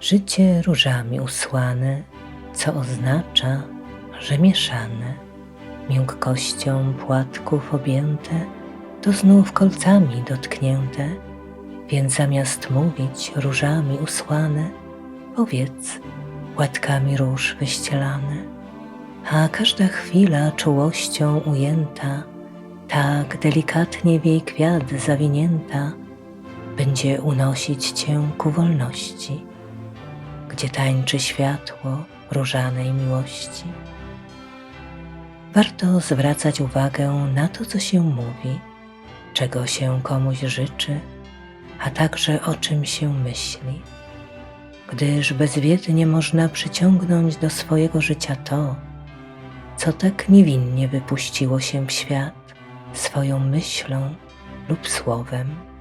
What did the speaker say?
Życie różami usłane, co oznacza, że mieszane, miękkością płatków objęte, to znów kolcami dotknięte, więc zamiast mówić różami usłane, powiedz płatkami róż wyścielane. A każda chwila czułością ujęta, tak delikatnie w jej kwiat zawinięta, będzie unosić cię ku wolności, gdzie tańczy światło różanej miłości. Warto zwracać uwagę na to, co się mówi, czego się komuś życzy, a także o czym się myśli, gdyż bezwiednie można przyciągnąć do swojego życia to, co tak niewinnie wypuściło się w świat swoją myślą lub słowem.